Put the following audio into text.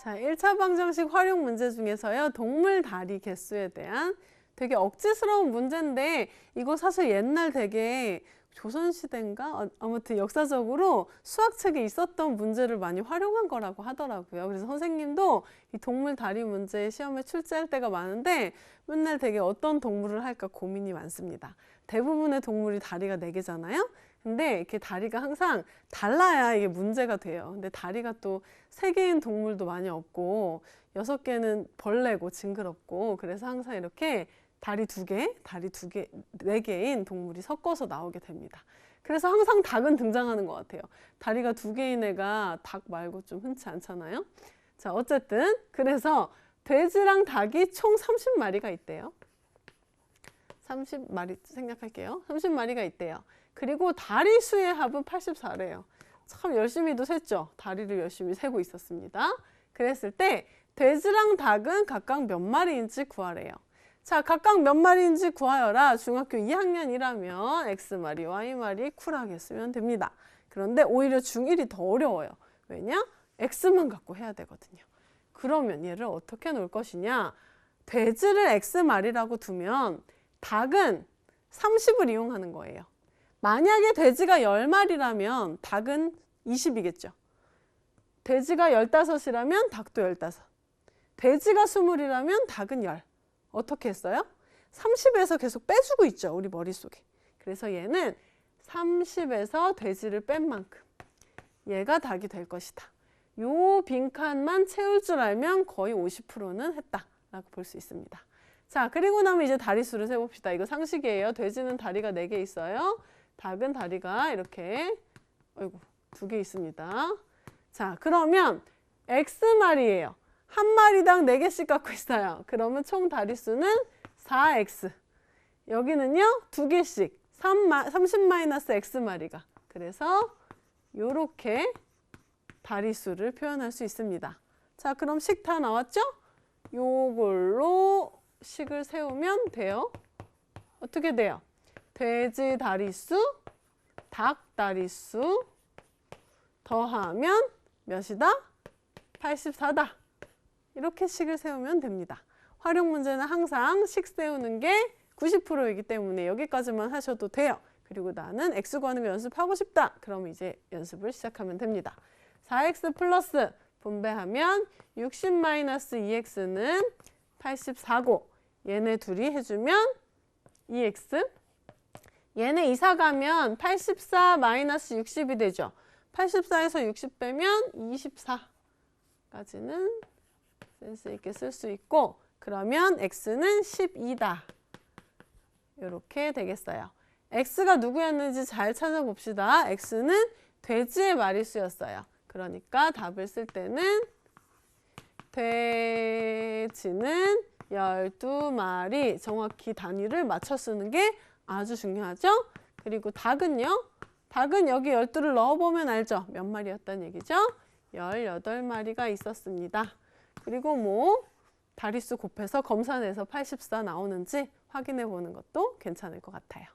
자, 1차 방정식 활용 문제 중에서요. 동물 다리 개수에 대한 되게 억지스러운 문제인데 이거 사실 옛날 되게 조선시대인가? 어, 아무튼 역사적으로 수학책에 있었던 문제를 많이 활용한 거라고 하더라고요. 그래서 선생님도 이 동물 다리 문제 시험에 출제할 때가 많은데 맨날 되게 어떤 동물을 할까 고민이 많습니다. 대부분의 동물이 다리가 네개잖아요 근데 이렇게 다리가 항상 달라야 이게 문제가 돼요. 근데 다리가 또 세 개인 동물도 많이 없고 여섯 개는 벌레고 징그럽고 그래서 항상 이렇게 다리 두 개, 다리 두 개, 네 개인 동물이 섞어서 나오게 됩니다. 그래서 항상 닭은 등장하는 것 같아요. 다리가 두 개인 애가 닭 말고 좀 흔치 않잖아요. 자, 어쨌든 그래서 돼지랑 닭이 총 30마리가 있대요. 30마리 생각할게요. 30마리가 있대요. 그리고 다리 수의 합은 84래요. 참 열심히도 셌죠. 다리를 열심히 세고 있었습니다. 그랬을 때 돼지랑 닭은 각각 몇 마리인지 구하래요. 자, 각각 몇 마리인지 구하여라. 중학교 2학년이라면 X마리, Y마리 쿨하게 쓰면 됩니다. 그런데 오히려 중1이 더 어려워요. 왜냐? X만 갖고 해야 되거든요. 그러면 얘를 어떻게 놓을 것이냐? 돼지를 X마리라고 두면 닭은 30을 이용하는 거예요. 만약에 돼지가 10마리라면 닭은 20이겠죠. 돼지가 15이라면 닭도 15. 돼지가 20이라면 닭은 10. 어떻게 했어요? 30에서 계속 빼주고 있죠. 우리 머릿속에. 그래서 얘는 30에서 돼지를 뺀 만큼 얘가 닭이 될 것이다. 요 빈칸만 채울 줄 알면 거의 50%는 했다라고 볼 수 있습니다. 자, 그리고 나면 이제 다리 수를 세봅시다. 이거 상식이에요. 돼지는 다리가 4개 있어요. 닭은 다리가 이렇게 아이고 두 개 있습니다. 자, 그러면 X마리예요. 한 마리당 4개씩 갖고 있어요. 그러면 총 다리수는 4X. 여기는요, 두 개씩. 3, 30-X마리가. 그래서 요렇게 다리수를 표현할 수 있습니다. 자, 그럼 식 다 나왔죠? 요걸로 식을 세우면 돼요. 어떻게 돼요? 돼지 다리수, 닭 다리수 더하면 몇이다? 84다. 이렇게 식을 세우면 됩니다. 활용 문제는 항상 식 세우는 게 90%이기 때문에 여기까지만 하셔도 돼요. 그리고 나는 x 구하는 거 연습하고 싶다. 그럼 이제 연습을 시작하면 됩니다. 4x 플러스 분배하면 60-2x는 84고 얘네 둘이 해주면 2x 얘네 이사 가면 84 마이너스 60이 되죠. 84에서 60 빼면 24까지는 센스 있게 쓸 수 있고 그러면 x는 12다. 이렇게 되겠어요. x가 누구였는지 잘 찾아봅시다. x는 돼지의 마리수였어요. 그러니까 답을 쓸 때는 돼지는 12마리 정확히 단위를 맞춰 쓰는 게 아주 중요하죠. 그리고 닭은요. 닭은 여기 12를 넣어보면 알죠. 몇 마리였다는 얘기죠. 18마리가 있었습니다. 그리고 뭐 다리수 곱해서 검산해서 84 나오는지 확인해 보는 것도 괜찮을 것 같아요.